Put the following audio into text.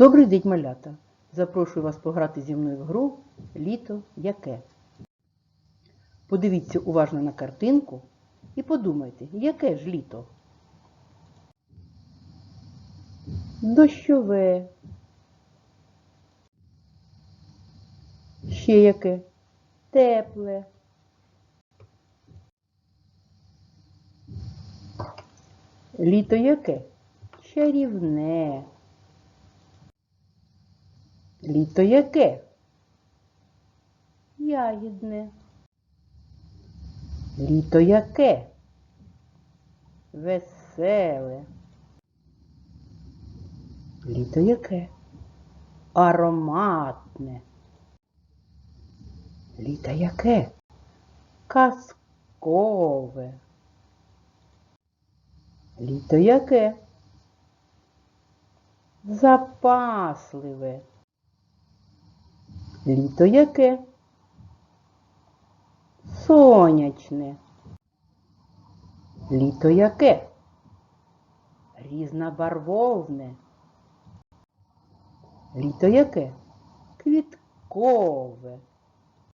Добрий день, малята! Запрошую вас пограти зі мною в гру Літо яке. Подивіться уважно на картинку і подумайте, яке ж літо? Дощове. Ще яке? Тепле. Літо яке? Чарівне. Літо яке? Ягідне. Літо яке? Веселе. Літо яке? Ароматне. Літо яке? Казкове. Літо яке? Запасливе. Літо яке? Сонячне. Літо яке? Різнобарвовне. Літо яке? Квіткове.